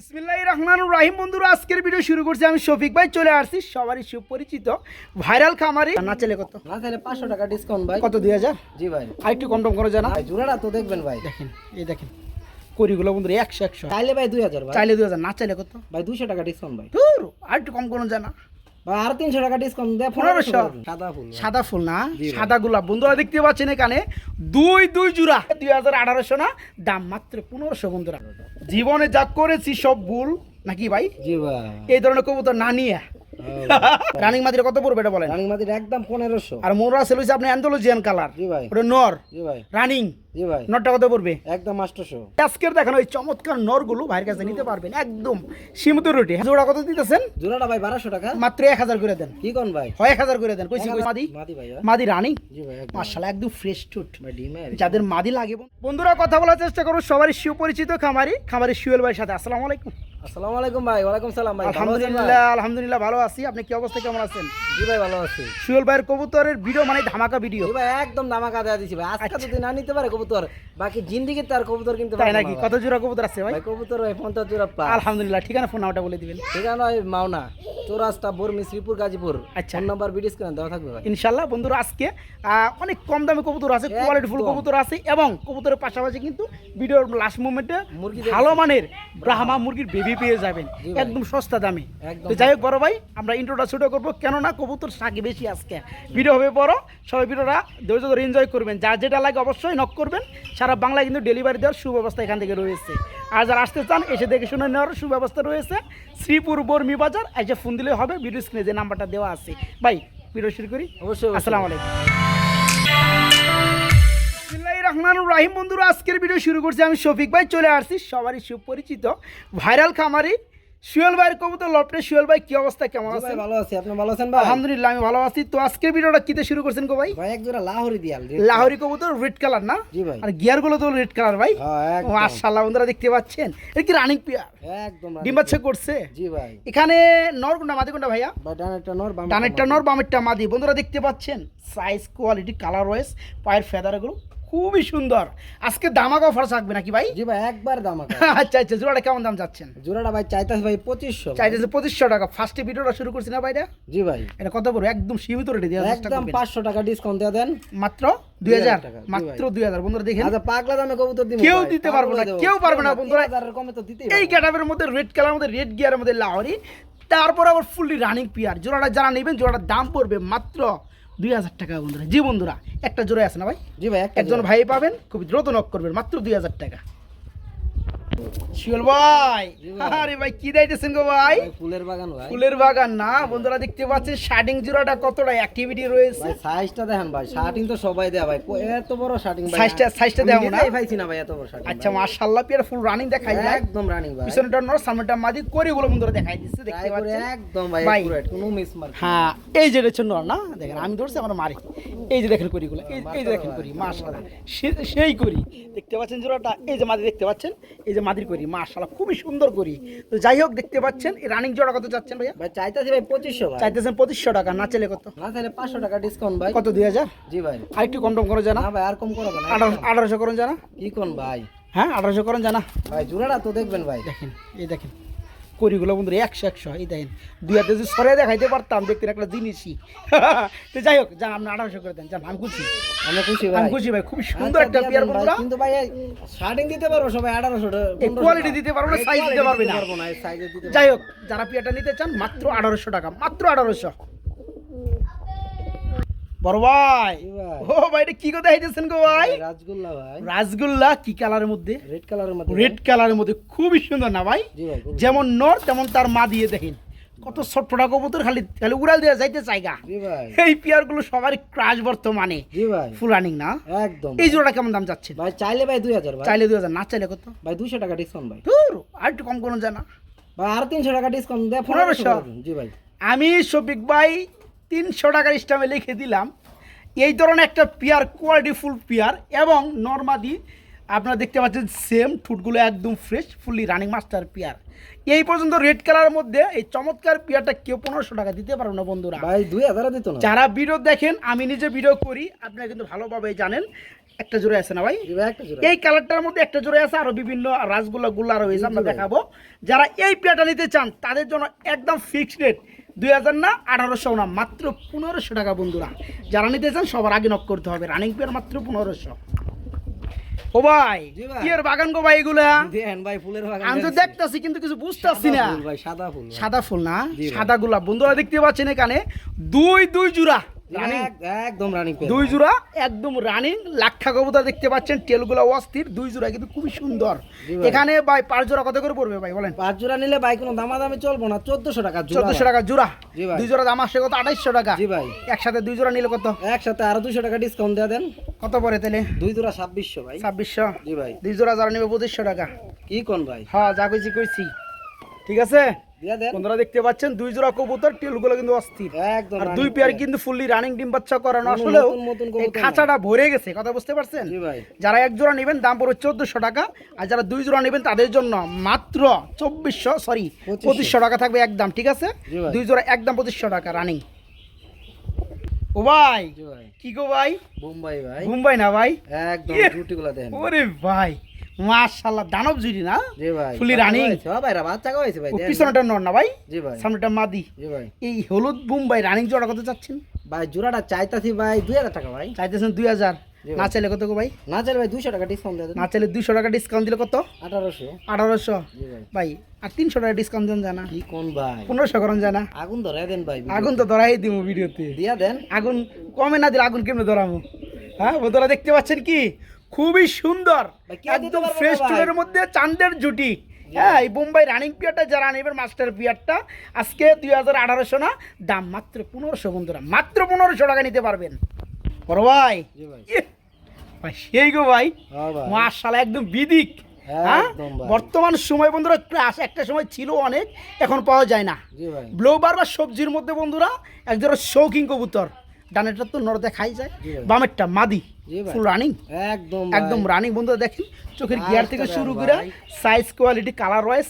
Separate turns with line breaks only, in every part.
বিসমিল্লাহ রহমান রাহিম। বন্ধুরা আজকের ভিডিও শুরু করছি আমি শফিক ভাই। চলে আসছি সবারই সুপরিচিত ভাইরাল খামারি। না চলে কত?
না চলে পাঁচশো টাকা ডিসকাউন্ট ভাই।
কত দুই হাজার?
জি ভাই।
আর একটু কম টম করে জানা
ভাই জোড়াটা তো দেখবেন ভাই।
দেখেন এই দেখেন করিগুলো বন্ধুরা একশো একশো।
চাইলে ভাই দুই হাজার ভাই।
চাইলে দুই হাজার না চাইলে কত?
ভাই দুশো টাকা ডিসকাউন্ট ভাই।
ধুর আর একটু কম করুন জানা।
আর তিনশো টাকা ডিসকাউন্ট দেয়
পনেরোশো।
সাদা ফুল
সাদা ফুল না? সাদা গোলাপ। বন্ধুরা দেখতে পাচ্ছেন এখানে দুই দুই জোড়া। দুই হাজার আঠারোশো না? দাম মাত্র পনেরোশো বন্ধুরা। জীবনে যা করেছি সব ভুল নাকি ভাই?
ভাই।
এই ধরনের কবুতর না নিয়ে রানিং মাদিরে কত পড়বে এটা বলেন?
রানিং মাদির একদম পনেরোশো।
আর মোরা সেল হচ্ছে আপনি অ্যান্থোলজিয়ান কালার।
জি ভাই।
ওটা নর।
জি ভাই।
রানিং
জি ভাই।
নরটা কত পড়বে?
একদম আটশোশো।
আজকের দেখানো ওই চমৎকার নরগুলো ভাইয়ের কাছে নিতে পারবেন। একদম সীমিত রুটি জোড়া কত দিতেছেন?
জোড়াটা ভাই বারোশো টাকা।
মাত্র এক হাজার করে দেন।
কি কোন ভাই?
হয় এক হাজার করে দেন। কইছি কই মাদি?
মাদি ভাই হ্যাঁ?
মাদি রানিং?
জি ভাই
মার্শাল একদম ফ্রেশ টুট যাদের মাদি লাগে বন্ধুরা কথা বলার চেষ্টা করো সবারই সুপরিচিত খামারি খামারি সুয়েল ভাইয়ের সাথে। আসসালামু আলাইকুম।
আসসালামু আলাইকুম ভাই ওয়ালাইকুম সালাম ভাই?
আলহামদুলিল্লাহ আলহামদুলিল্লাহ ভালো আছি। আপনি কি অবস্থা কেমন আছেন?
জি ভাই ভালো আছি।
সুয়েল ভাইয়ের কবুতরের ভিডিও মানে ধামাকা ভিডিও
ভাই একদম দেওয়া দিছি ভাই। আজকে যদি না নিতে পারে কবুতর বাকি জিন্দিগি তার কবুতর কিনতে
আচ্ছা। নাকি? কত জোড়া কবুতর আছে ভাই?
কবুতর ভাই পঞ্চাশ জোড়া পা
আলহামদুলিল্লাহ ঠিকানা ফোন নামটা বলে দিবেন।
ঠিকানা মাওনা চৌরাস্তা বোরমি শ্রীপুর গাজীপুর।
আচ্ছা।
ফোন নাম্বার ভিডিও স্ক্রিনে দেওয়া থাকবে ভাই।
ইনশাল্লাহ বন্ধুরা আজকে অনেক কম দামে কবুতর আছে কোয়ালিটিফুল
একদম।
কবুতর আছে এবং কবুতরের পাশাপাশি কিন্তু ভিডিওর লাস্ট মোমেন্টে ভালো মানের ব্রাহ্মা মুরগির বেবি পেয়ে যাবেন। একদম সস্তা দামে। তো যাই হোক বড় ভাই আমরা ইন্ট্রোটা ছোটো করব। কেননা কবুতর সাকি বেশি আজকে। ভিডিও হবে বড়। সবাই ভিডিওটা ধৈর্য ধরে এনজয় করবেন। যার যেটা লাগে অবশ্যই নক করবেন। সারা বাংলায় কিন্তু ডেলিভারি দেওয়ার সুব্যবস্থা এখান থেকে রয়েছে। আর যারা আসতে চান এসে দেখে শুনে নেওয়ার সুব্যবস্থা রয়েছে। শ্রীপুর বর্মি বাজার এসে ফোন দিলে হবে ভিডিও স্ক্রিনে যে নাম্বারটা দেওয়া আছে। ভাই ভিডিও শুরু করি?
অবশ্যই অবশ্যই।
আসসালামু আলাইকুম। বিসমিল্লাহির রহমানির রাহিম। বন্ধুরা আজকের ভিডিও শুরু করছি আমি শফিক ভাই। চলে আসছি সবারই সুপরিচিত ভাইরাল খামারি সুয়েল ভাইয়ের কবুতর লপটে সুয়েল ভাই কি অবস্থা কেমন আছে
ভালো আছি। আপনি ভালো আছেন ভাই?
আলহামদুলিল্লাহ আমি ভালো আছি। তো আজকের ভিডিওটা কিতে শুরু করছেন গো ভাই?
ভাই এক জোড়া লাহোরি দিয়াল
লাহোরি কবুতর রেড কালার না?
জি ভাই।
আর গিয়ারগুলো তো রেড কালার ভাই।
হ্যাঁ
মাশাআল্লাহ বন্ধুরা দেখতে পাচ্ছেন? এটা কি রানিং পিয়ার
একদম
ডিম বাচ্চা করছে?
জি ভাই।
এখানে নর কোনটা মাদি কোনটা ভাইয়া?
ভাই ডানেরটা নর বাম
ডানেরটা নর বামেরটা মাদি। বন্ধুরা দেখতে পাচ্ছেন সাইজ কোয়ালিটি কালার ওয়াইজ পায়ের ফেদারগুলো খুবই সুন্দর। আজকে দামাক অফার থাকবে নাকি ভাই?
জি ভাই একবার দাম আছে
আচ্ছা আচ্ছা জোড়াটা কেমন দাম চাচ্ছেন?
জোড়াটা ভাই চাইতাছে ভাই পঁচিশশো
চাইতেছে পঁচিশশো টাকা। ফার্স্টে ভিডিওটা শুরু করছি না ভাইটা
জি ভাই।
এটা কত পড়বে একদম সীমিত রেটে চেষ্টা
একদম পাঁচশো টাকা ডিসকাউন্ট দিয়ে দেন।
মাত্র দুই হাজার মাত্র দুই হাজার। বন্ধুরা দেখেন।
আচ্ছা পাগলা দামে কবুতর দিব
কেউ দিতে পারব না। কেউ পারবে না, বন্ধুরা।
কমে তো দিতেই
এই। ক্যাটাবের মধ্যে রেড কালার মধ্যে রেড গিয়ারের মধ্যে লাহরি। তারপর আবার ফুললি রানিং পিয়ার জোড়াটা যারা নেবেন জোড়াটার দাম পড়বে মাত্র দুই হাজার টাকা বন্ধুরা। জি বন্ধুরা একটা জোরে আছে না ভাই?
জি ভাই
একজন ভাই পাবেন খুব দ্রুত নক করবেন মাত্র দুই হাজার টাকা। শিওল ভাই। আরে ভাই কি দিতেছেন গো ভাই?
ভাই, ফুলের বাগান ভাই।
ফুলের বাগান না? বন্ধুরা দেখতে পাচ্ছেন শার্টিং জোড়াটা কতটা অ্যাক্টিভিটি রয়েছে?
সাইজটা দেখেন ভাই শার্টিং তো সবাই দেয় ভাই। এত বড় শার্টিং ভাই
সাইজটা- সাইজটা
আমি
দেবো না?
নিজেই পাইছি না ভাই এত বড় শার্টিং
আচ্ছা মাশাআল্লাহ পিয়ার ফুল রানিং দেখাই যায়
একদম রানিং ভাই।
পিছনেটা নর সামনেটা মাদি করিগুলো বন্ধুরা দেখাই দিচ্ছে দেখতে পাচ্ছেন?
একদম ভাই
ভাই।
একুরেট কোনো মিস মার্ক
হ্যাঁ এই যে হচ্ছে নর না? দেখেন আমি ধরছি আমার মারি। এই যে দেখেন করিগুলো এই এই যে দেখেন করি মাশাআল্লাহ। সেই করি দেখতে পাচ্ছেন জোড়াটা? এই যে মাদি দেখতে পাচ্ছেন? এই যে মাদির করি মাশাল্লাহ খুবই সুন্দর করি। তো যাই হোক দেখতে পাচ্ছেন এই রানিং জোড়া কত যাচ্ছেন ভাইয়া?
ভাই চাইতেছে ভাই পঁচিশশো ভাই।
চাইতেছেন পঁচিশশো টাকা না চলে কত?
না তাহলে পাঁচশো টাকা ডিসকাউন্ট ভাই।
কত দুই হাজার?
জি ভাই।
আর একটু কম টম করে জানা।
না ভাই আর কম করব না
আঠারোশো আঠারোশো করুন জানা।
কি কোন ভাই?
হ্যাঁ আঠারোশো করুন জানা।
ভাই জোড়াটা তো দেখবেন ভাই।
দেখেন এই দেখেন। করিগুলো বন্ধুরা একশো একশো। এই দেখেন দুই হাতে যদি সরে দেখাইতে পারতাম দেখতে একটা জিনিসই। তো যাই হোক যা আপনি আঠারোশো করে দেন যান আমি খুশি।
আমি খুশি
আমি
ভাই
খুশি ভাই সুন্দর
আচ্ছা,
একটা
দিয়ে
পেয়ার বন্ধুরা।
কিন্তু ভাই শার্টিং দিতে পারব সবাই আঠারোশো
টাকা। কোয়ালিটি দিতে পারব না, সাইজ দিতে পারবে না। যাই হোক যারা পেয়ারটা নিতে চান মাত্র আঠারোশো টাকা মাত্র আঠারোশো। বড় ভাই। ও ভাই এটা কি কথা হইতেছেন গো ভাই?
ভাই, ভাই।
রাসগোল্লা কি কালারের মধ্যে?
রেড কালারের মধ্যে
রেড কালারের মধ্যে খুবই সুন্দর না ভাই? যেমন নর তেমন তার মা দিয়ে দেখেন। কত ছোট্টটা কবুতর খালি খালি উড়াল দিয়ে যাইতে চাইগা সবারই ক্রাশ বর্তমানে। ফুল রানিং না?
একদম।
এই জোড়া কেমন দাম যাচ্ছে
ভাই চাইলে ভাই দুই হাজার
চাইলে দুই হাজার না চাইলে কত?
ভাই দুশো টাকা ডিসকাউন্ট ভাই।
ধুর আর একটু কম করুন জানা
ভাই আর তিনশো টাকা ডিসকাউন্ট দেয়
পনেরোশো।
পনেরোশো জি ভাই।
আমি শফিক ভাই তিনশো টাকার স্টামে লিখে দিলাম এই ধরনের একটা পেয়ার কোয়ালিটি ফুল পেয়ার এবং নর্মাদি আপনারা দেখতে পাচ্ছেন সেম ঠুটগুলো একদম fresh fully running master pair. এই পর্যন্ত রেড কালারের মধ্যে এই চমৎকার পেয়ারটা কেউ পনেরোশো টাকা দিতে পারবে না বন্ধুরা।
ভাই দুই হাজার দিত না।
যারা ভিডিও দেখেন আমি নিজে ভিডিও করি আপনারা কিন্তু ভালোভাবে জানেন। একটা জোড়া আছে না ভাই? এই কালারটার মধ্যে একটা জোড়া আছে আরও বিভিন্ন রাসগোল্লা গুল্লা রয়েছে আমরা দেখাবো। যারা এই পেয়ারটা নিতে চান তাদের জন্য একদম ফিক্সড রেট দুই হাজার না আঠারোশো না মাত্র পনেরোশো টাকা বন্ধুরা। যারা নিতে চান সবার আগে নক করতে হবে। রানিং পেয়ার মাত্র পনেরোশো। ও ভাই কি এর বাগান গো ভাই এগুলা?
দেন ভাই ফুলের বাগান
আমি তো দেখতাছি কিন্তু কিছু বুঝতাছি না।
সাদা ফুল
সাদা ফুল না? সাদা গোলাপ। বন্ধুরা দেখতে পাচ্ছেন এখানে দুই দুই জোড়া। রানিং?
একদম রানিং
দুই জোড়া? একদম রানিং। লাক্ষা কবুতর দেখতে পাচ্ছেন টেলগুলো অস্থির দুই জোড়া কিন্তু খুবই সুন্দর। এখানে ভাই পাঁচ জোড়া কত করে পড়বে ভাই বলেন?
পাঁচ জোড়া নিলে ভাই কোনো দামাদামি চলবো না চোদ্দশো টাকা
চোদ্দশো টাকা জোড়া। দুই জোড়া দাম আসছে কত? আঠাইশশো টাকা।
জি ভাই।
একসাথে দুই জোড়া নিলে কত?
একসাথে আরও দুশো টাকা ডিসকাউন্ট দিয়ে দেন।
কত পড়ে তাহলে?
দুই জোড়া ছাব্বিশশো ভাই।
ছাব্বিশশো।
জি ভাই।
দুই জোড়া যারা নেবে পঁচিশশো টাকা।
কি কোন ভাই?
হ্যাঁ যা কইছি কইছি ঠিক আছে? বন্ধুরা দেখতে পাচ্ছেন দুই জোড়া কবুতর টেলগুলো কিন্তু অস্থির।
একদম
আর দুই পেয়ার কিন্তু ফুললি রানিং ডিম বাচ্চা করানো আসলেও এই খাঁচাটা ভরে গেছে কথা বুঝতে পারছেন? যারা এক জোড়া নেবেন দাম পড়বে চোদ্দশো টাকা। আর যারা দুই জোড়া নেবেন তাদের জন্য মাত্র চব্বিশশো সরি
পঁচিশশো।
টাকা থাকবে একদম ঠিক আছে? দুই জোড়া একদম পঁচিশশো টাকা রানিং ও ভাই
ভাই।
কি গো ভাই?
বোম্বাই ভাই।
মুম্বাই না ভাই?
একদম
ইয়ে। ওরে ভাই। মাশাল্লাহ দানব জুড়ি না?
জি ভাই
Fully
বাচ্চা
running?
হয়েছে, ভাই রা বাচ্চা হয়েছে ভাই
পিছনটা নর না ভাই?
জি ভাই।
সামনেটা মাদি।
জি ভাই।
এই হলুদ মুম্বাই রানিং জোড়া কত চাচ্ছেন?
ভাই জোড়াটা চাইতাছি ভাই দুই হাজার টাকা ভাই।
চাইতেছেন। না চাইলে কত গো ভাই?
না চাইলে ভাই দুইশো টাকা ডিসকাউন্ট দিয়ে দেন।
না চাইলে দুইশো টাকা ডিসকাউন্ট দিলে কত?
আঠারোশো।
আঠারোশো।
জি ভাই।
আর তিনশো টাকা ডিসকাউন্ট দেন জানা।
কি কোন ভাই?
পনেরোশো করেন জানা।
আগুন দেন ভাই
আগুন তো ধরাই দিব ভিডিওতে।
দিয়া দেন।
আগুন কমে না দিলে আগুন কেমনে ধরাবো হ্যাঁ বন্ধুরা দেখতে পাচ্ছেন কি? খুবই সুন্দর। একদম ফ্রেশ? চুলের মধ্যে চান্দের জুটি। হ্যাঁ এই বোম্বাই রানিং পিয়ারটা যারা নেবেন মাস্টার পিয়ারটা আজকে দুই হাজার আঠারোশো না দাম মাত্র পনেরোশো বন্ধুরা মাত্র পনেরোশো টাকা নিতে পারবেন। বড় ভাই।
ভাই।
সেই গো ভাই।
হ্যাঁ ভাই।
একদম বিদিক। হ্যাঁ বর্তমান সময় বন্ধুরা ক্রাশ একটা সময় ছিল অনেক এখন পাওয়া যায় না। ব্লোবার বা সবজির মধ্যে বন্ধুরা একজনের শৌখিন কবুতর। ডানেরটা তো নরদে খাই যায়। বামেরটা মাদি ফুল রানিং
একদম
একদম রানিং বন্ধুরা দেখেন চোখের গিয়ার থেকে শুরু করে সাইজ কোয়ালিটি কালার ওয়াইজ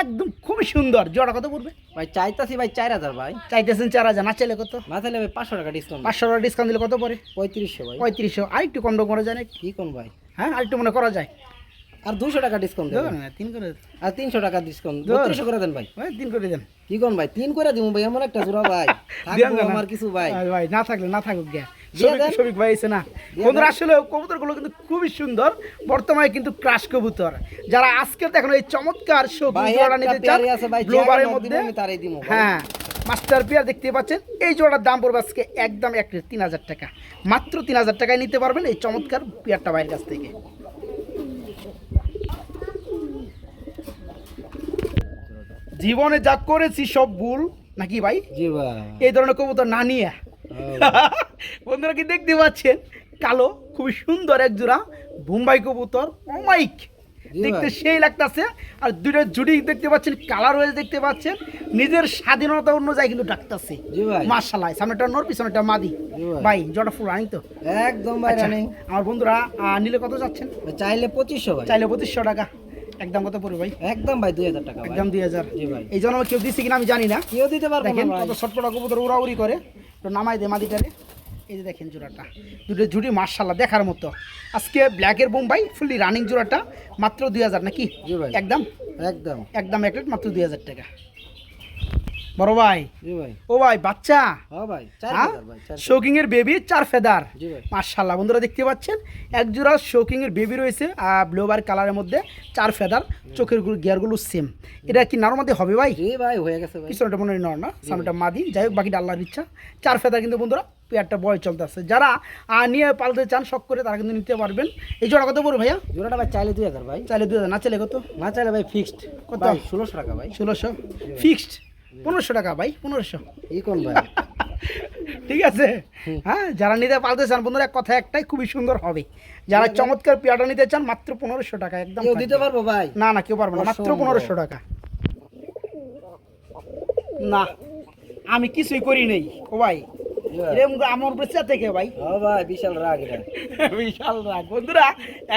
একদম খুবই সুন্দর। জোড়া কত পড়বে?
ভাই চাইতাছি ভাই চার হাজার ভাই।
চাইতেছেন চার হাজার না চাইলে কত?
না চাইলে ভাই পাঁচশো টাকা ডিসকাউন্ট
পাঁচশো টাকা ডিসকাউন্ট দিলে কত পড়ে?
পঁয়ত্রিশশো ভাই।
পঁয়ত্রিশশো। আর একটু কম করা যায় না
কি কোন ভাই?
হ্যাঁ আর একটু মনে করা যায়।
আর দুশো টাকা ডিসকাউন্ট
দেবেন। না তিন করে।
আর তিনশো টাকা ডিসকাউন্ট। বত্রিশশো করে দেন ভাই।
ওই তিন করে দেন।
কি কোন ভাই? তিন করে দিব ভাই এমন একটা জোড়া ভাই। থাকব আমার কিছু ভাই।
ভাই না থাকলে না থাকুক গিয়া। শফিক ভাই এসে না। বন্ধুরা আসলে কবুতরগুলো কিন্তু খুবই সুন্দর। বর্তমানে কিন্তু ক্রাশ কবুতর। যারা আজকে দেখেন এই চমৎকার
ভাই
জোড়া নিতে চান
পেয়ারি আছে ভাই
গ্লোবারের
মধ্যে।
মধ্যে
তারাই দিব
হ্যাঁ মাস্টার পেয়ার দেখতে পাচ্ছেন। এই জোড়ার দাম পড়বে আজকে একদম এক তিন হাজার টাকা। মাত্র তিন হাজার টাকায় নিতে পারবেন এই চমৎকার পেয়ারটা ভাইয়ের কাছ থেকে। জীবনে যা করেছি সব ভুল নাকি ভাই?
জি ভাই।
এই ধরনের কবুতর না নিয়ে। বন্ধুরা কি দেখতে পাচ্ছেন? কালো খুবই সুন্দর এক জোড়া বোম্বাই কবুতর। অমাইক দেখতে সেই লাগতাছে। আর দুটো জুড়ি দেখতে পাচ্ছেন কালার ওয়েজ দেখতে পাচ্ছেন। নিজের স্বাধীনতা অনুযায়ী কিন্তু ডাকতাছে। মার্শাল্লাহ সামনেটা নর পিছনেটা মাদি।
ভাই।
জটা ফুল আনি তো?
একদম ভাই
আচ্ছা,
রানিং।
আমার বন্ধুরা নিলে কত যাচ্ছেন?
চাইলে পঁচিশশো
চাইলে পঁচিশশো টাকা। একদম কত পড়বে ভাই?
একদম ভাই দুই হাজার টাকা
একদম দুই হাজার।
জি ভাই।
এই জন্য কেউ দিচ্ছে কিনা আমি জানি না।
কেউ দিতে পারব
দেখেন কত ছটপটা কবুতর উড়াউড়ি করে। তো নামাই দে মাদিটারে। এই যে দেখেন জোড়াটা। দুটো ঝুড়ি মার্শাল্লাহ দেখার মতো। আজকে ব্ল্যাকের বোম্বাই ফুললি রানিং জোড়াটা। মাত্র দুই হাজার নাকি?
জি ভাই।
একদম?
একদম।
একদম এক মাত্র দুই হাজার টাকা। বড় ভাই?
ভাই।
ও ভাই বাচ্চা?
হ্যাঁ ভাই
হ্যাঁ? শোকিং এর বেবি চার ফেদার। মার্শাল্লাহ বন্ধুরা দেখতে পাচ্ছেন এক জোড়া শোকিং এর বেবি রয়েছে ব্লোবার কালারের মধ্যে চার ফেদার চোখের গিয়ারগুলো সেম এটা কি নারমাদি হবে ভাই?
ভাই হয়ে গেছে
পিছনটা মনে হয় নর না? সামনেটা মাদি। যাই হোক বাকিটা আল্লাহর ইচ্ছা। চার ফেদা কিন্তু বন্ধুরা পেয়ারটা বয় চলতে আসছে যারা নিয়ে পালতে চান শখ করে তারা কিন্তু নিতে পারবেন। এই জোড়া কত পড়বে ভাইয়া?
জোড়াটা ভাই চাইলে দুই হাজার ভাই।
চাইলে দুই হাজার না চাইলে কত?
না চাইলে ভাই ফিক্সড
কত?
ষোলোশো টাকা ভাই।
ষোলোশো। ফিক্সড পনেরোশো টাকা ভাই পনেরোশো।
ই কোন ভাই?
ঠিক আছে। হ্যাঁ যারা নিতে পারতে চান বন্ধুরা এক কথা একটাই খুবই সুন্দর হবে। যারা চমৎকার পেয়াটা নিতে চান মাত্র পনেরোশো টাকা একদম
দিতে পারব ভাই?
না না কেউ পারব না মাত্র পনেরোশো টাকা। না আমি কিছুই করি নেই। ও ভাই। এরকম আমার বেঁচে থেকে ভাই।
ও ভাই বিশাল রাগ এটা।
বিশাল রাগ। বন্ধুরা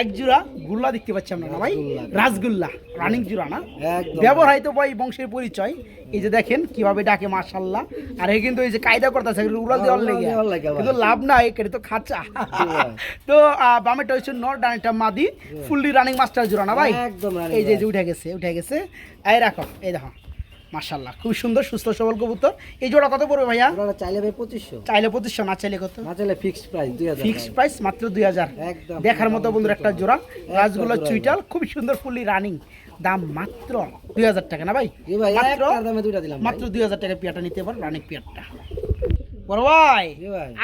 এক জোড়া গুল্লা দেখতে পাচ্ছি আমরা না ভাই?
রাসগুল্লা।
রানিং জোড়া না?
একদম।
ভাই বংশের পরিচয়। এই যে দেখেন কীভাবে ডাকে মাশাল্লাহ। আর কিন্তু এই যে কায়দা করতেছে উড়াল দেওয়ার লেগে
দেওয়ার লেগে ভাই।
কিন্তু লাভ নাই এটা তো খাঁচা। তো বামেটা হচ্ছে নর ডানেটা মাদি। ফুললি রানিং মাস্টার জোড়া না ভাই?
একদম
এই যে উঠে গেছে উঠে গেছে। এই রাখো এই দেখো। মাশাল্লাহ খুব সুন্দর সুস্থ সবল কবুতর। এই জোড়া কত পড়বে ভাইয়া?
চাইলে ভাই পঁচিশশো।
চাইলে পঁচিশশো না চাইলে কত?
না চাইলে ফিক্সড প্রাইস দুই হাজার
ফিক্সড প্রাইস মাত্র দুই হাজার।
একদম
দেখার মতো বন্ধুর একটা জোড়া। রাজগুলো
জোড়া
চুইটাল খুব সুন্দর ফুললি রানিং দাম মাত্র দুই হাজার টাকা না ভাই?
এই ভাই
মাত্র
একটার দামে দুইটা দিলাম ভাই।
মাত্র দুই হাজার টাকা পিয়াটা নিতে পারো রানিং পিয়ারটা। বড় ভাই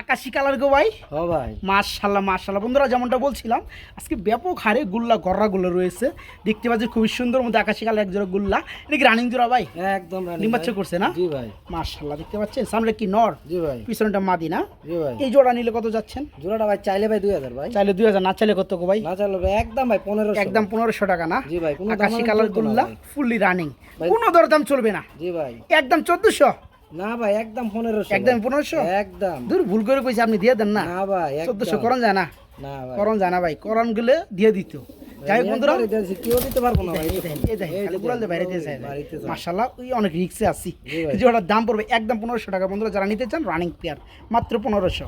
আকাশি কালার গো ভাই।
ভাই।
মাশাল্লাহ মাশাল্লাহ। বন্ধুরা যেমনটা বলছিলাম আজকে ব্যাপক হারে গুল্লা গররাগুলো রয়েছে। দেখতে পাচ্ছি খুবই সুন্দর মধ্যে আকাশি কালার এক জোড়া গুল্লা। এটা কি রানিং জোড়া ভাই?
একদম
করছে না?
জি ভাই।
মাশাল্লাহ দেখতে পাচ্ছেন? সামনে কি নর?
জি ভাই।
পিছনটা মাদি না?
জি ভাই।
এই জোড়া নিলে কত যাচ্ছেন?
জোড়াটা ভাই চাইলে ভাই দুই হাজার ভাই।
চাইলে দুই হাজার না চাইলে কত গো ভাই?
না চাইলে ভাই একদম ভাই পনেরোশো।
একদম পনেরোশো টাকা না?
জি ভাই,
আকাশি কালার গুল্লা ফুললি রানিং কোনো দরদাম চলবে না।
জি ভাই।
একদম চোদ্দশো।
না ভাই একদম পনেরোশো
একদম পনেরোশো?
একদম।
দূর ভুল করে কইছে আপনি দিয়ে দেন না।
না ভাই।
চোদ্দশো করণ যায় না।
না ভাই।
করণ যায় না ভাই করণগুলো দিয়ে দিত। যাই বন্ধুরা।
কেউ দিতে পারব না ভাই।
এই দেখেন, বাইরে দিয়ে যায়।
বাড়িতে
মাশাল্লাহ ওই অনেক রিক্সে আছি। যে ওটার দাম পড়বে একদম পনেরোশো টাকা। বন্ধুরা যারা নিতে চান রানিং পেয়ার মাত্র পনেরোশো।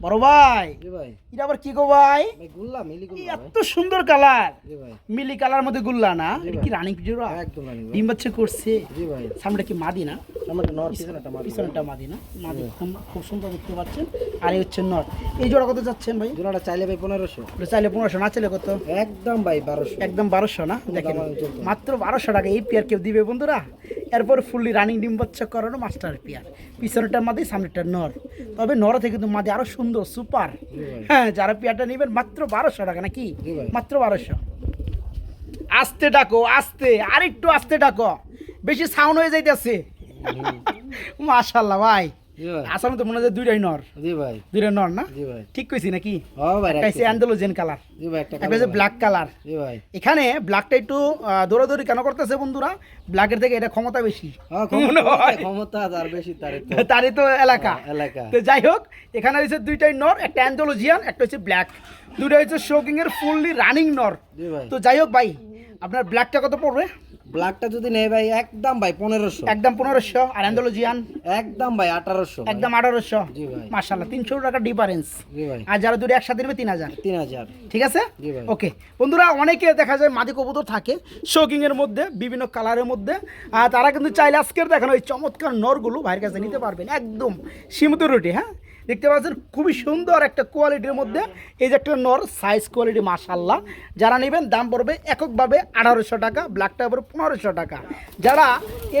বড় ভাই।
ভাই।
এটা আবার কি গো ভাই?
ভাই গুল্লা মিলি গুল্লা
এত সুন্দর কালার। মিলি কালার মধ্যে গুল্লা না? এটা কি রানিং জোড়া?
একদম রানি
ডিম বাচ্চা করছে।
জি ভাই।
সামনে কি মাদি না?
টমেটো নর পিছনেটা মার
পিছনেটা মাদি না? মাদি খুব সুন্দর দেখতে পাচ্ছেন। আর এই হচ্ছে নট এই জোড়া কত যাচ্ছেন ভাই?
জোড়াটা চাইলে ভাই
চাইলে না চাইলে কত?
একদম ভাই বারোশো।
একদম বারোশো না? দেখেন। মাত্র বারোশো টাকা এই পেয়ার কেউ দিবে বন্ধুরা। এরপর ফুললি রানিং ডিম বাচ্চা করানো মাস্টার পেয়ার পিছনেরটা মাদি সামনেরটা নর তবে নর থেকে কিন্তু মাদি আরও সুন্দর সুপার হ্যাঁ যারা পেয়ারটা নেবেন মাত্র বারোশো টাকা নাকি? মাত্র বারোশো। আস্তে ডাকো আস্তে আর একটু আস্তে ডাকো। বেশি সাউন্ড হয়ে যাইতেছে। মাশাল্লাহ ভাই। আসামে তো মনে হয় দুইটাই নর।
জি ভাই।
দুইটা নর না?
জি ভাই।
ঠিক কইছি নাকি?
ও ভাই
একটা হচ্ছে কালার।
জি ভাই একটা
হচ্ছে ব্ল্যাক কালার।
জি ভাই।
এখানে ব্ল্যাকটা একটু দৌড়াদৌড়ি কেন করতেছে বন্ধুরা? ব্ল্যাকের থেকে এটা ক্ষমতা বেশি।
হ্যাঁ, ক্ষমতা আর বেশি তার
তারই তো এলাকা।
এলাকা।
তো যাই হোক এখানে হচ্ছে দুইটাই নর একটা অ্যান্ডোলজিয়ান একটা হচ্ছে ব্ল্যাক দুইটা হচ্ছে শোকিং এর ফুললি রানিং নর।
জি ভাই।
তো যাই হোক ভাই আপনার ব্ল্যাকটা কত পড়বে?
ব্ল্যাকটা যদি নেই ভাই একদম ভাই পনেরোশো।
একদম পনেরোশো। আর অ্যান্ডোলজিয়ান?
একদম ভাই আঠারোশো
একদম আঠারোশো?
জি ভাই।
মার্শাল্লাহ তিনশো টাকা ডিফারেন্স
জি ভাই।
আর যারা দুটো একসাথে নেবে তিন হাজার।
তিন হাজার।
ঠিক আছে?
জি ভাই।
ওকে বন্ধুরা অনেকে দেখা যায় মাদি কবুতর থাকে শোকিং এর মধ্যে বিভিন্ন কালারের মধ্যে। আর তারা কিন্তু চাইলে আজকের দেখানো এই চমৎকার নরগুলো ভাইয়ের কাছে নিতে পারবেন একদম সীমিত রুটি হ্যাঁ? দেখতে পাচ্ছেন খুবই সুন্দর একটা কোয়ালিটির মধ্যে এই যে একটা নর সাইজ কোয়ালিটি মাশাল্লাহ যারা নেবেন দাম পড়বে এককভাবে আঠারোশো টাকা ব্ল্যাকটা পড়বে পনেরোশো টাকা। যারা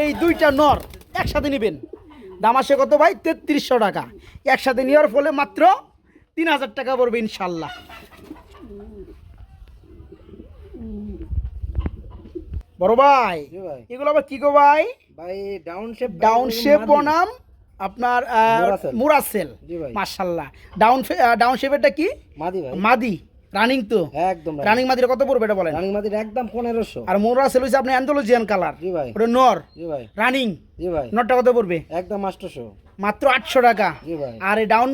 এই দুইটা নর একসাথে নেবেন দাম আসে কত ভাই? তেত্রিশশো টাকা। একসাথে নেওয়ার ফলে মাত্র তিন হাজার টাকা পড়বে ইনশাল্লাহ বড় ভাই এগুলো আবার কি গো ভাই?
ভাই ডাউন শেপ
ডাউন শেপ বনাম। আপনার
মুরাসেল।
মার্শাল্লাহ ডাউন ডাউন শেপেরটা কি?
মাদি ভাই।
মাদি। রানিং তো?
একদম
রানিং মাদির কত পড়বে এটা বলেন?
রানিং মাদির একদম পনেরোশো।
আর মুরাসেল হচ্ছে আপনি অ্যান্থোলজিয়ান কালার
জি ভাই।
ওটা নর।
জি ভাই।
রানিং
জি ভাই।
নরটা কত পড়বে?
একদম আটশোশো।
মাত্র আটশো টাকা।
জি ভাই।
আর এই ডাউন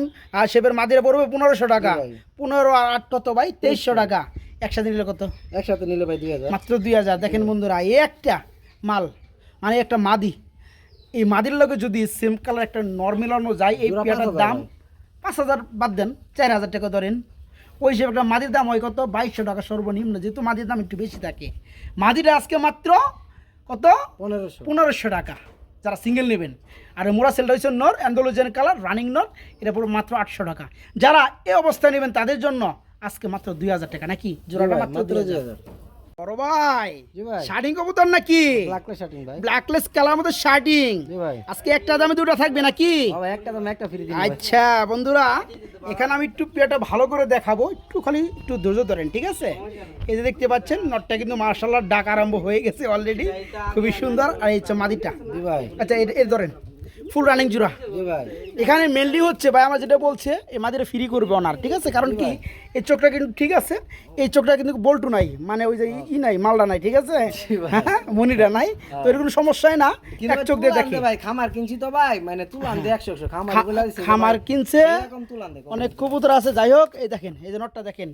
শেপের মাদিরে পড়বে পনেরোশো টাকা। পনেরো আর আট কত ভাই? তেইশশো টাকা। একসাথে নিলে কত?
একসাথে নিলে ভাই দুই হাজার।
মাত্র দুই হাজার। দেখেন বন্ধুরা এই একটা মাল মানে একটা মাদি। এই মাদির লগে যদি সেম কালার একটা নর্মেলানো যায় এই পেয়ারটার দাম পাঁচ হাজার বাদ দেন চার হাজার টাকা ধরেন। ওই হিসেবে একটা মাদির দাম হয় কত? বাইশশো টাকা সর্বনিম্ন যেহেতু মাদির দাম একটু বেশি থাকে। মাদিটা আজকে মাত্র কত?
পনেরোশো।
পনেরোশো টাকা যারা সিঙ্গেল নেবেন। আর মোরা সেলটা হচ্ছে নর অ্যান্ডোলোজেন কালার রানিং নর এটা পুরো মাত্র আটশো টাকা। যারা এই অবস্থায় নেবেন তাদের জন্য আজকে মাত্র দুই হাজার টাকা নাকি? জোড়াটা মাত্র
মাত্র
দুই হাজার। বড় ভাই। শার্টিং কবুতর নাকি?
ব্ল্যাক শার্টিং ভাই।
ব্ল্যাকলেস কালার মতো শার্টিং
ভাই।
আজকে একটা দামে দুটো থাকবে নাকি?
ও একটা দাম একটা ফ্রি দিন
আচ্ছা বন্ধুরা এখানে আমি একটু পেয়াটা ভালো করে দেখাবো। একটু খালি একটু ধৈর্য ধরেন ঠিক আছে? এই যে দেখতে পাচ্ছেন নটটা কিন্তু মার্শাল্লাহ ডাক আরম্ভ হয়ে গেছে অলরেডি খুবই সুন্দর। আর এই হচ্ছে মাদিটা।
ভাই।
আচ্ছা এটা এর ধরেন। ফুল রানিং জোড়া এখানে মেনলি হচ্ছে ভাই আমার যেটা বলছে এই মাদিরা ফ্রি করবে ওনার ঠিক আছে? কারণ কি এই চোখটা কিন্তু ঠিক আছে এই চোখটা কিন্তু বল্টু নাই মানে ওই যে ই নাই মালটা নাই ঠিক আছে? হ্যাঁ, মনিটা নাই তো এর কোনো সমস্যাই না এক চোখ দিয়ে দেখি।
ভাই খামার কিনছি তো ভাই মানে তুলান দে একশো একশো খামার
খামার কিনছে
এরকম
অনেক কবুতর আছে যাই হোক এই দেখেন এই যে নটটা দেখেন।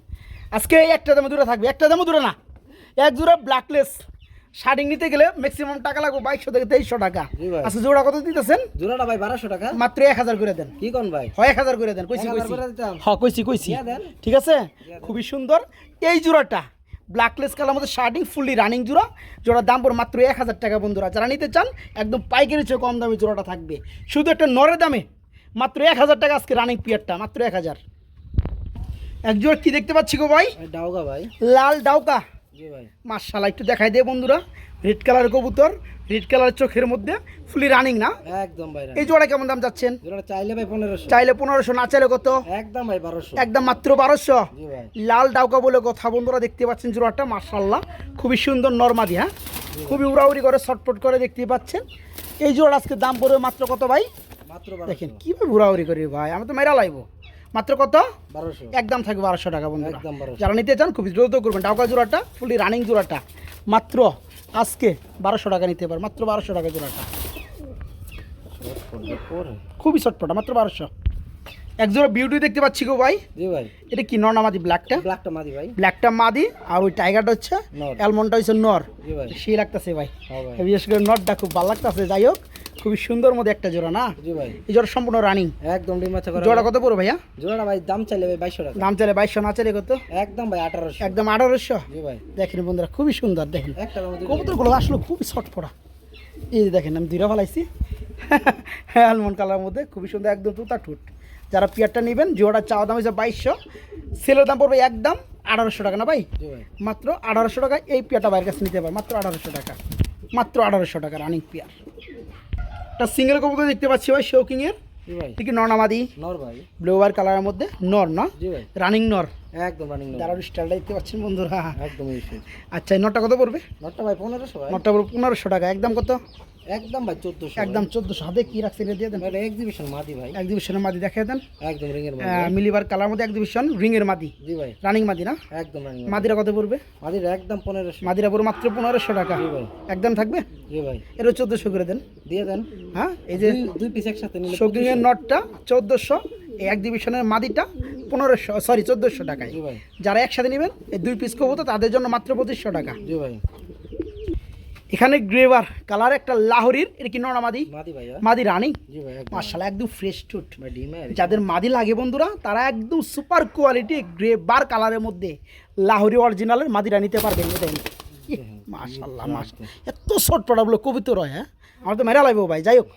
আজকে একটা দামে দূরে থাকবে একটা দামে দূরে না এক জোড়া ব্ল্যাকলেস শার্টিং নিতে গেলে ম্যাক্সিমাম টাকা লাগবে বাইশশো থেকে তেইশশো টাকা। আচ্ছা জোড়া কত দিতেছেন?
জোড়াটা ভাই বারোশো টাকা।
মাত্র এক হাজার করে দেন।
কি কোন ভাই?
হয় এক হাজার করে দেন কইছি
1000
কইছি। হ্যাঁ কইছি কইছি।
দেন।
ঠিক আছে? খুবই সুন্দর। এই জোড়াটা ব্ল্যাকলেস কালার মধ্যে শার্টিং ফুললি রানিং জোড়া। জোড়ার দাম পড়ে মাত্র এক হাজার টাকা বন্ধুরা। যারা নিতে চান একদম পাইকারি চেয়ে কম দামে জোড়াটা থাকবে। শুধু একটা নরের দামে মাত্র এক হাজার টাকা আজকে রানিং পিয়ারটা মাত্র এক হাজার। এক জোড়া কি দেখতে পাচ্ছি গো ভাই?
ডাউগা ভাই।
লাল ডাউকা মার্শাল একটু দেখাই দে বন্ধুরা। রেড কালার কবুতর রেড কালার চোখের মধ্যে ফুলি রানিং না?
একদম ভাই
এই জোড়া কেমন দাম যাচ্ছেন?
চাইলে ভাই পনেরোশো।
চাইলে পনেরোশো না চাইলে কত?
একদম ভাই বারোশো।
একদম মাত্র বারোশো।
জি ভাই।
লাল ডাউকা বলে কথা বন্ধুরা দেখতে পাচ্ছেন জোড়াটা মার্শাল্লাহ খুবই সুন্দর নর্মাদি হ্যাঁ? খুবই উড়াউড়ি করে শর্টপট করে দেখতে পাচ্ছেন। এই জোড়া আজকে দাম পড়বে মাত্র কত ভাই?
মাত্র
দেখেন কীভাবে উড়াউড়ি করি ভাই? আমি তো মেরা লাইব। মাত্র কত?
বারোশো।
একদম থাকবে বারোশো টাকা
একদম
যারা নিতে চান খুবই দ্রুত করবেন। ডাউকা জোড়াটা ফুলি রানিং জোড়াটা। মাত্র আজকে বারোশো টাকা নিতে পারে। মাত্র বারোশো টাকা জোড়াটা। খুবই চটপটা মাত্র বারোশো। এক জোড়া বিউটি দেখতে পাচ্ছি গো ভাই।
জি ভাই।
এটা কি নর্নামাদি ব্ল্যাকটা
ব্ল্যাকটা মাদি ভাই।
ব্ল্যাকটা মাদি আর ওই টাইগারটা হচ্ছে
নর।
অ্যালমন্ডটা হচ্ছে নর। সেই লাগতেছে ভাই।
হ্যাঁ ভাই।
বিশেষ করে নটটা খুব ভালো লাগতেছে। যাই হোক খুবই সুন্দর মধ্যে একটা জোড়া না?
জি ভাই।
এই জোড়া সম্পূর্ণ রানিং।
একদম ডিম বাচ্চা করা।
জোড়া কত পড়ো ভাইয়া?
জোড়াটা ভাই দাম চাইলে ভাই বাইশশো টাকা।
দাম চাইলে বাইশশো না চাইলে কত?
একদম ভাই আঠারোশো।
একদম আঠারোশো?
জি ভাই।
দেখেন বন্ধুরা খুবই সুন্দর দেখেন।
একটা
কবুতরগুলো আসলে খুবই শর্ট পড়া। এই যে দেখেন আমি দুইটা ফেলাইছি। আলমন্ড কালার মধ্যে খুবই সুন্দর একদম তুতা ঠুট। যারা পিয়ারটা নেবেন জোড়া চাওয়া দাম হচ্ছে বাইশশো। সেলের দাম পড়বে একদম আঠারোশো টাকা না ভাই?
জি ভাই।
মাত্র আঠারোশো টাকা এই পিয়ারটা বাইরের কাছে নিতে পারে মাত্র আঠারোশো টাকা। মাত্র আঠারোশো টাকা রানিং পিয়ার। একটা সিঙ্গেল কবুতর দেখতে পাচ্ছি ভাই শৌকিং
এর কি
নর নর্নামাদি
নর ভাই।
ব্লু ওয়ার কালারের মধ্যে নর না? রানিং নর।
একদম রানিং
নর। দারুণ স্টাইলটা দেখতে পাচ্ছেন বন্ধুরা।
একদম।
আচ্ছা এই নটটা কত পড়বে?
নটটা ভাই পনেরোশো
নটটা পড়বে পনেরোশো টাকা। একদম কত?
একদম ভাই চোদ্দশো
একদম চোদ্দোশো। হাতে কি রাখছে এটা দিয়ে দেন?
এক্সিবিশন মাদি ভাই।
এক্সিবিশনের মাদি দেখাই দেন।
একদম রিংয়ের
মিলিবার কালার মধ্যে এক্সিবিশন রিংয়ের মাদি।
জি ভাই।
রানিং মাদি না?
একদম রানিং
মাদিরা কত পড়বে?
মাদির একদম পনেরোশো।
মাদিরা পড়বে মাত্র পনেরোশো টাকা।
জি ভাই।
একদম থাকবে?
জি ভাই।
এটা চোদ্দোশো করে দেন।
দিয়ে দেন।
হ্যাঁ এই যে
দুই- পিস একসাথে নিলে
শৌকিংয়ের নটটা চোদ্দোশো এই এক্সিবিশনের মাদিটা পনেরোশো সরি চোদ্দোশো টাকায়।
জি ভাই।
যারা একসাথে নেবেন এই দুই পিস কবুতর তাদের জন্য মাত্র পঁচিশশো টাকা।
জি ভাই।
এখানে গ্রেভার কালার একটা লাহরির এটা কি নড়া মাদি?
মাদি রানি?
মাদি রানিং?
জি ভাই একদম।
মার্শাল একদম ফ্রেশ টুট যাদের মাদি লাগে বন্ধুরা তারা একদম সুপার কোয়ালিটি গ্রেভার কালারের মধ্যে লাহোরি অরিজিনালের মাদিরা নিতে পারবেন। মাশাল্লাহ মাশাল্লাহ এত শর্ট প্রোডাক্টগুলো কবিতর হয় হ্যাঁ? আমার তো মেরা লাগবে ভাই যাই হোক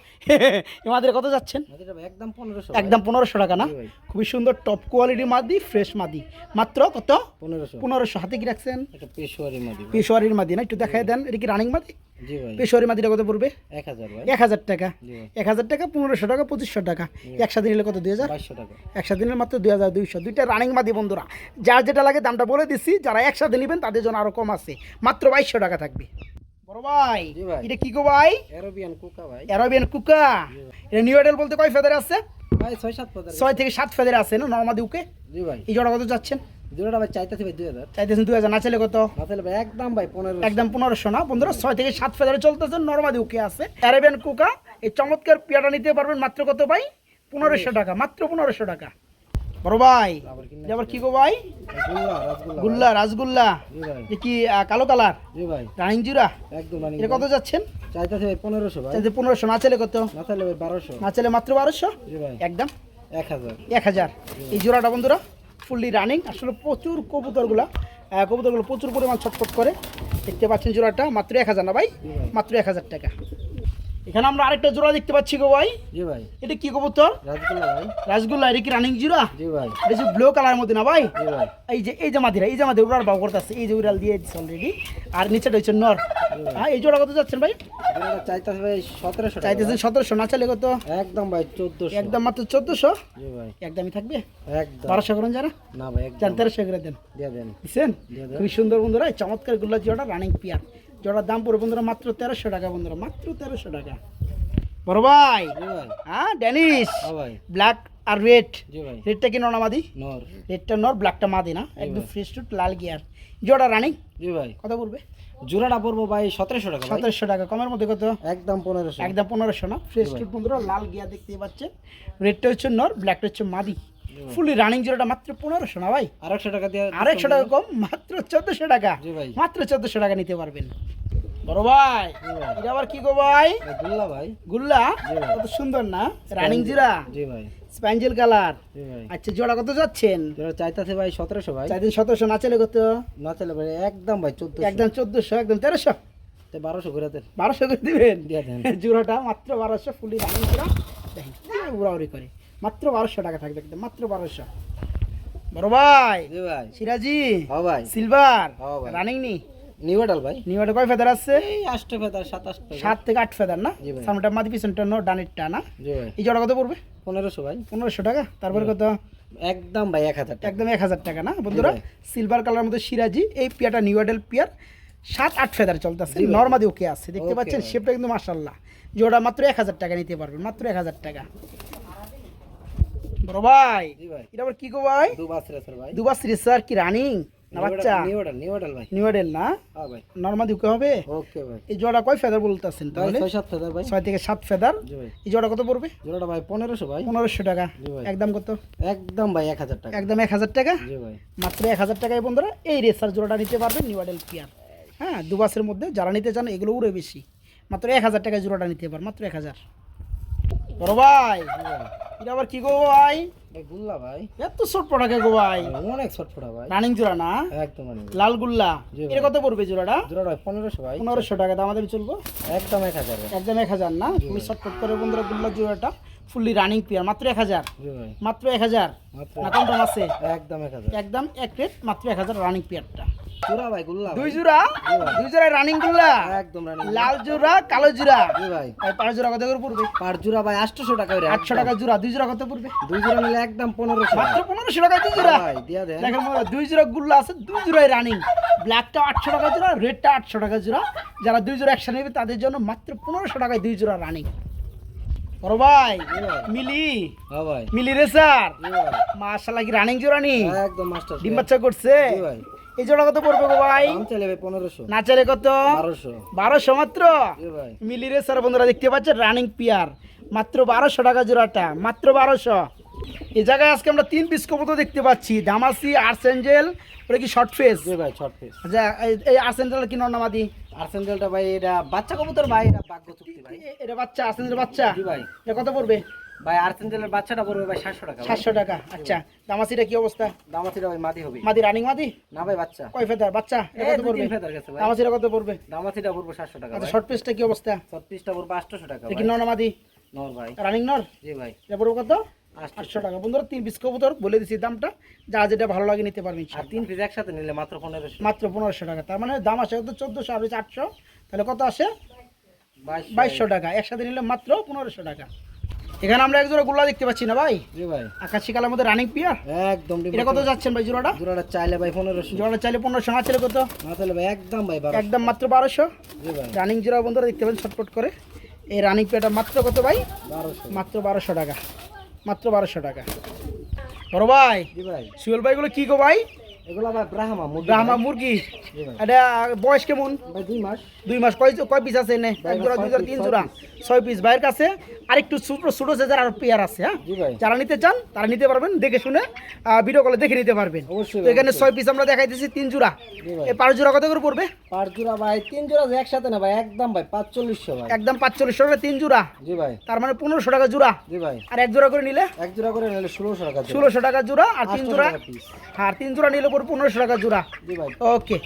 আমাদের কত যাচ্ছেন?
একদম পনেরোশো
একদম পনেরোশো টাকা না? খুবই সুন্দর টপ কোয়ালিটির মাদি ফ্রেশ মাদি। মাত্র কত?
পনেরোশো।
পনেরোশো। হাতে কি রাখছেন?
পেশোয়ারি মাদি
পেশোয়ারির মাদি না? একটু দেখাই দেন এটা কি রানিং মাদি? পেশোয়ারি মাদিটা কত পড়বে?
এক হাজার
এক হাজার টাকা। এক হাজার টাকা পনেরোশো টাকা পঁচিশশো টাকা। একসাথে নিলে কত? দুই হাজার?
টাকা।
একসাথে নিলে মাত্র দুই হাজার দুইশো। দুইটা রানিং মাদি বন্ধুরা। যার যেটা লাগে দামটা বলে দিচ্ছি যারা একসাথে নেবেন তাদের জন্য আরও কম আছে। মাত্র বাইশশো টাকা থাকবে। বড় ভাই। এটা কি গো ভাই?
অ্যারোবিয়ান কুকা ভাই।
অ্যারোবিয়ান কুকা। এটা নিউ এডেল বলতে কয় ফেদার আছে?
ভাই
থেকে ফেদার আছে না নর্মাদি উকে
জি ভাই।
এই জোড়া কত যাচ্ছেন
জোড়াটা ভাই চাইতেছি ভাই দুই হাজার।
চাইতেছেন না চাইলে কত?
না ভাই একদম ভাই পনেরো
একদম পনেরোশো না? বন্ধুরা থেকে সাত ফেদারে চলতেছে নর্মাদি উকে আছে। অ্যারেবিয়ান কুকা এই চমৎকার পিয়াটা নিতে পারবেন মাত্র কত ভাই? পনেরোশো টাকা মাত্র পনেরোশো টাকা। বড় ভাই
আবার
কি গো ভাই?
গুল্লা রসগুল্লা।
কি কালো কালার? রানিং জিরা এটা কত যাচ্ছেন?
চাইতেছি পনেরোশো
চাইতে পনেরোশো না চাইলে কত?
না বারোশো।
না চাইলে মাত্র বারোশো? একদম।
এক হাজার।
এক হাজার। এই জোড়াটা বন্ধুরা ফুললি রানিং আসলে প্রচুর কবুতরগুলা কবুতরগুলো প্রচুর পরিমাণ ছটফট করে। দেখতে পাচ্ছেন জোড়াটা মাত্র এক হাজার না ভাই। মাত্র এক হাজার টাকা। এখানে আমরা আরেকটা জোড়া দেখতে পাচ্ছি গো ভাই।
জি ভাই।
এটা কি কবুতর?
রসগুল্লা ভাই।
রাসগুল্লা এটা কি রানিং জিরা
জি ভাই।
এটা যে ব্লু কালারের মধ্যে না ভাই?
জি ভাই।
এই যে এই যে মাদিরা এই যে মাদিরা উড়ার বাউ করতেছে এই যে উড়াল দিয়ে দিচ্ছে অলরেডি আর নিচেটা হচ্ছে নর। হ্যাঁ এই জোড়া কত যাচ্ছেন ভাই?
চাইতেছি ভাই সতেরোশো
চাইতেছেন সতেরোশো না চাইলে কত?
একদম ভাই চোদ্দোশো।
একদম মাত্র চোদ্দোশো?
জি ভাই।
একদমই থাকবে?
একদম।
বারোশো করেন যারা?
না ভাই একদম
তেরোশো করে দেন।
দিয়ে দেন।
বুঝছেন। খুবই সুন্দর বন্ধুরা চমৎকার গুল্লা জোড়া রানিং পিয়ার জোড়ার দাম পড়বে বন্ধুরা মাত্র তেরোশো টাকা বন্ধুরা মাত্র তেরোশো টাকা। বড় ভাই হ্যাঁ ড্যানিশ
ভাই।
ব্ল্যাক আর রেড। রেডটা কি নর মাদি? রেডটা নর ব্ল্যাকটা মাদি না? একদম ফ্রেশ টুট লাল গিয়ার জোড়া রানিং?
জি ভাই।
কত পড়বে?
জোড়াটা পড়ব ভাই সতেরোশো টাকা
সতেরোশো টাকা। কমের মধ্যে কত?
একদম পনেরোশো।
একদম পনেরোশো না? ফ্রেশ টুট বন্ধুরা লাল গিয়া দেখতেই পাচ্ছেন। রেডটা হচ্ছে নর ব্ল্যাকটা হচ্ছে মাদি। ফুলি রানিং জোড়াটা মাত্র পনেরোশো না ভাই?
আরেকশো টাকা দিয়ে
টাকা কম মাত্র চোদ্দশো টাকা।
ভাই।
মাত্র চোদ্দশো টাকা নিতে পারবেন। বড় ভাই এটা আবার কি গো ভাই?
দুল্লা ভাই।
গুল্লা? কত সুন্দর না? রানিং জিরা
জি ভাই।
স্প্যাঞ্জেল কালার আচ্ছা জোড়া কত যাচ্ছেন?
চাইতাছে ভাই সতেরোশো ভাই।
চার দিন সতেরোশো না চলে কত?
না চলে ভাই একদম ভাই চোদ্দ
একদম চোদ্দশো একদম তেরোশো।
বারোশো করে দেন।
বারোশো করে দিবেন? জোড়াটা মাত্র বারোশো ফুলি রানিং জোড়া। দেখেন উড়াউড়ি করে। মাত্র বারোশো টাকা থাকবে একদম মাত্র বারোশো। বড় ভাই
ভাই।
সিরাজি
হ্যাঁ ভাই।
সিলভার
হ্যাঁ
রানিং নি?
নিউডাল ভাই।
কয় ফেদার আছে?
এই আষ্টে ফেদার সাতাশ
সাত থেকে আট ফেদার না? সামনেটা মাদি পিছনটা নো ডানেরটা না? এই জোড়া কত পড়বে?
পনেরোশো ভাই।
পনেরোশো টাকা। তারপরে কত?
একদম ভাই এক হাজার
একদম এক হাজার টাকা না বন্ধুরা? সিলভার কালার মধ্যে সিরাজি এই পিয়াটা নিউ অডেল পিয়ার সাত আট ফেদার চলতেছে। নর্মাদি ওকে আছে। দেখতে পাচ্ছেন। শেপটা কিন্তু মার্শাল্লাহ জোড়া মাত্র এক হাজার টাকা নিতে পারবেন মাত্র এক হাজার টাকা। বড় ভাই। এটা আবার কি গো ভাই?
রেসার ভাই।
কি রানিং? না বাচ্চা?
নিউডাল নিউডাল ভাই।
নিউ না?
হ্যাঁ ভাই।
নর্মাদি ওকে হবে?
ওকে ভাই।
এই জোড়া কয় ফেদার বলতেছেন তাহলে?
ছয় সাত ফেদার ভাই।
ছয় থেকে সাত ফেদার। এই জোড়া কত পড়বে?
জোড়াটা ভাই ভাই।
টাকা। একদম কত?
একদম ভাই এক হাজার টাকা।
একদম এক হাজার টাকা?
জি ভাই।
মাত্র এক হাজার টাকায় বন্ধুরা এই রেসার জোড়াটা নিতে পারবেন নিউ আডেল পিয়ার। হ্যাঁ দু বাসের মধ্যে যারা নিতে চান এগুলো উড়ে বেশি। মাত্র এক হাজার টাকায় জোড়াটা নিতে পার মাত্র এক হাজার। বড় ভাই। এটা আবার কি গো ভাই?
ভাই গুল্লা ভাই।
এত ছোট পটাকে গো ভাই?
অনেক ছটফটা ভাই।
রানিং জোড়া না?
একদম
লাল গুল্লা। কত পড়বে জোড়াটা?
জোড়াটা পনেরোশো ভাই।
পনেরোশো টাকা দাম আমাদের চলবো?
একদম এক হাজার
একদম এক হাজার না? খুবই শর্টকট করে বন্ধুরা গুল্লা জোড়াটা ফুললি রানিং মাত্র এক হাজার। মাত্র এক হাজার। না কম দাম আছে।
একদম এক হাজার।
একদম এক রেট মাত্র এক হাজার রানিং পিয়ারটা
জোড়া ভাই গুল্লা
দুই জোড়া? দুই জোড়া রানিং গুল্লা?
একদম রানি
লাল জোড়া কালো জোড়া?
জি ভাই।
ভাই পাঁচ জোড়া কত করে পড়বে?
পার জোড়া ভাই আটশোশো টাকা করে
আটশো টাকা জোড়া দুই জোড়া কত পড়বে?
দুই জোড়া নিলে একদম পনেরোশো।
মাত্র পনেরোশো টাকা দুই জোড়া?
ভাই দিয়া দেন।
দেখেন দুই জোড়া গুল্লা আছে দুই জোড়াই রানিং ব্ল্যাকটা আটশো টাকা জোড়া রেডটা আটশো টাকা জোড়া। যারা দুই জোড়া একসাথে নেবে তাদের জন্য মাত্র পনেরোশো টাকায় দুই জোড়া রানিং বড় ভাই মিলি।
হ্যাঁ ভাই।
মিলি রে স্যার।
ভাই।
কি রানিং জোড়া নি?
একদম মাস্টার
ডিম বাচ্চা করছে।
জি ভাই।
এই জোড়া কত পড়বে গো ভাই?
পনেরোশো।
নাচারে কত?
বারোশো।
বারোশো মাত্র?
জি
মিলি রে স্যার বন্ধুরা দেখতে পাচ্ছেন রানিং পিয়ার মাত্র বারোশো টাকা জোড়াটা মাত্র বারোশো। এই জায়গায় আজকে আমরা তিন পিস কবুতর দেখতে পাচ্ছি দামাসি আর্সেঞ্জেল ওটা কি শর্ট ফেস
জি ভাই শর্ট
আচ্ছা এই- এই আর্সেঞ্জেল কি নর্নামাদি
আর্সেঞ্জেলটা ভাই এটা বাচ্চা কবুতর ভাই এটা ভাগ্য চুক্তি ভাই।
এটা বাচ্চা আর্সেঞ্জেল বাচ্চা?
জি ভাই।
এটা কত পড়বে?
ভাই আর্সেঞ্জেলের বাচ্চাটা পড়বে ভাই সাতশো টাকা ভাই।
সাতশো টাকা আচ্ছা। দামাসিটা কি অবস্থা?
দামাতিটা ভাই মাদি হবে।
মাদি রানিং মাদি?
না ভাই বাচ্চা।
কয় ফেদার? বাচ্চা এটা কত পড়বে?
ফেদার গেছে ভাই।
দামাসিটা কত পড়বে?
দামাতিটা পড়বে সাতশো টাকা
আচ্ছা শর্ট পিসটা কি অবস্থা?
ছত্রিশটা পড়বে আটশোশো টাকা
এটা
ভাই।
কি নর্নামাদি
নর ভাই।
রানিং নর?
জি ভাই।
এটা পড়বে কত?
আটশো
টাকা। বন্ধুরা তিন পিস কবুতর বলে দিচ্ছি দামটা। যা যেটা ভালো লাগে নিতে পারবেন
আর তিন পিস একসাথে নিলে মাত্র পনেরোশো।
মাত্র পনেরোশো টাকা। তার মানে দাম আসে কত? চোদ্দোশো আর আটশো। তাহলে কত আসে? বাইশশো টাকা। একসাথে নিলে মাত্র পনেরোশো টাকা। এখানে আমরা এক জোড়া গুলা দেখতে পাচ্ছি না ভাই?
জি ভাই।
আকাশি কালার মধ্যে রানিং পিয়ার
একদম
এটা কত যাচ্ছেন ভাই জোড়াটা?
জোড়াটা চাইলে ভাই পনেরোশো।
জোড়াটা চাইলে পনেরোশো না চাইলে কত?
না তাহলে ভাই একদম ভাই বারো
একদম মাত্র বারোশো?
জি ভাই।
রানিং জোড়া বন্ধুরা দেখতে পাচ্ছেন ছটপট করে। এই রানিং পিয়াটা মাত্র কত ভাই?
বারোশো।
মাত্র বারোশো টাকা। মাত্র বারোশো টাকা। বড় ভাই
জি ভাই।
সুয়েল ভাইগুলো কি গো ভাই?
এগুলো ভাই ব্রাহ্মা মুরগি
ব্রাহ্মা মুরগি। এটা বয়স কেমন?
ভাই দুই মাস।
দুই মাস। কয় কয় পিস আছে এনে? এক জোড়া দুই জোড়া তিন জোড়া। ছয় পিস ভাইয়ের কাছে আর একটু ছোট ছোট সাইজের আর পেয়ার আছে হ্যাঁ? যারা নিতে চান তারা নিতে পারবেন দেখে শুনে ভিডিও কলে দেখে নিতে পারবেন।
অবশ্যই
এখানে ছয় পিস আমরা দেখাইতেছি তিন জোড়া। এই পাঁচ জোড়া কত করে পড়বে?
পাঁচ জোড়া ভাই তিন জোড়া যে একসাথে না ভাই একদম ভাই পাঁচচল্লিশশো ভাই।
একদম পাঁচচল্লিশ টাকা তিন জোড়া।
জি ভাই।
তার মানে পনেরোশো টাকা জোড়া।
জি ভাই।
আর এক জোড়া করে নিলে?
এক জোড়া করে নিলে ষোলোশো টাকা
ষোলোশো টাকা জোড়া আর তিন জোড়া। হ্যাঁ তিন জোড়া নিলে পড়বে পনেরোশো টাকা জোড়া।
জি ভাই।
ওকে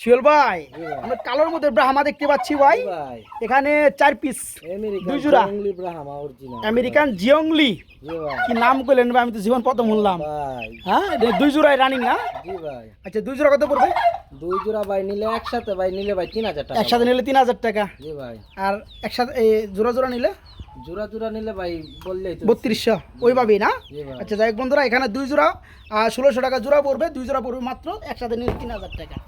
শিওল ভাই আমরা কালোর মধ্যে ব্রাহ্মা দেখতে পাচ্ছি ভাই। এখানে চার পিস
আমেরিকান
দুই জোড়া। জিয়ংলি কি নাম করলেন ভাই? আমি তো জীবন প্রথম শুনলাম। হ্যাঁ দুই জোড়ায় রানিং না আচ্ছা দুই জোড়া কত পড়বে?
দুই জোড়া ভাই নিলে একসাথে ভাই নিলে ভাই তিন হাজার টাকা।
একসাথে নিলে তিন হাজার টাকা।
জি ভাই।
আর একসাথে এই জোড়া জোড়া নিলে?
জোড়া জোড়া নিলে ভাই বললেই তো।
বত্রিশশো ওইভাবেই না? আচ্ছা যাই বন্ধুরা এখানে দুই জোড়া ষোলোশো টাকা জোড়া পড়বে। দুই জোড়া পড়বে মাত্র একসাথে নিলে তিন হাজার টাকা।